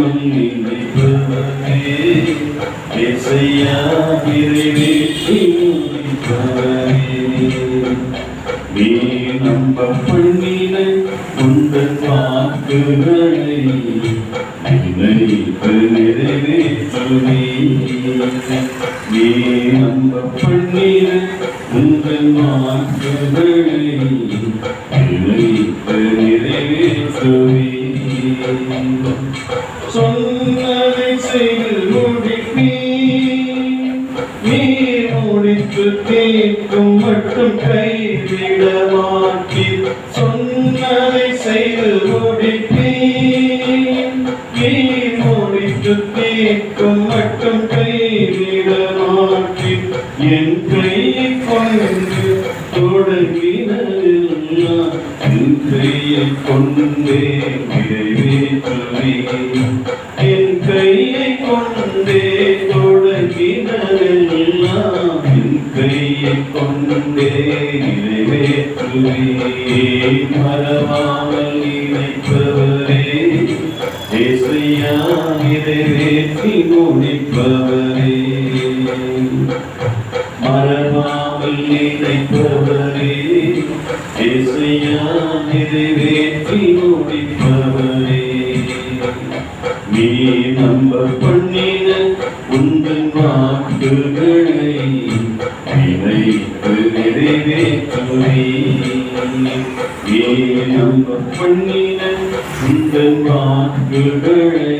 மறவாமல் நினைப்பவரே இசையா நிறைவேற்றி நீ நம்ப பண்ணின உந்தன் வாக்குகளை நிறைவேற்றுவே நீ நம்ப பண்ணின வாக்குகளை முடித்து கேட்கும் மட்டும் கைவிட மாட்டீர் சொன்னதை செய்து முடிப்பீ நீ முடித்து கேட்கும் மட்டும் கைவிட மாட்டீர் என் கை கொண்டு தொடங்கினதெல்லாம் என் கையை கொண்டே நிறைவேற்றுவேன் என் கையை கொண்டே தொடங்கின மறவாமல் நினைப்பவரே இசையா நிறைவேற்றி முடிப்பவரே. மறவாமல் நினைப்பவரே இசையா நிறைவேற்றி முடிப்பவரே நீ நம்ப பண்ணின உங்கள் வாக்குகளை நினைத்து நிறைவேற்றுவே நீ நம்ப பண்ணின உந்தன் வாக்குகளை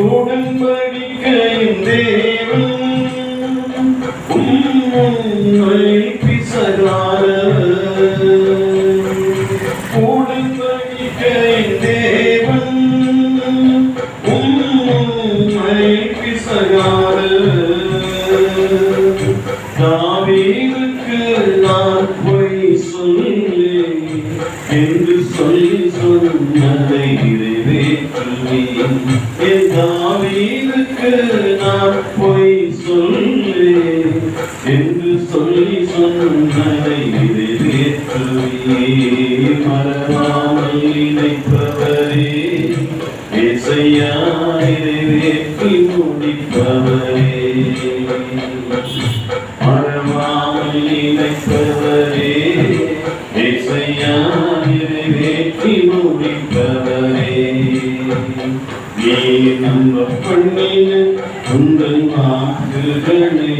உடன்படிக்கையின் தேவன் உம்மை தாவீதுக்கு நான் பொய் சொல்லேன் என்று சொல்லி சொன்னதை நிறைவேற்றுவேன். என் தாவீதுக்கு நான் பொய் சொல்லேன் என்று சொல்லி சொன்னதை நிறைவேற்றுவேன். மறவாமல் நினைப்பவரே இசையா நிறைவேற்றி முடிப்பவரே. மறவாமல் நினைப்பவரே இசையா நிறைவேற்றி முடிப்பவரே உங்கள் வாக்குகளை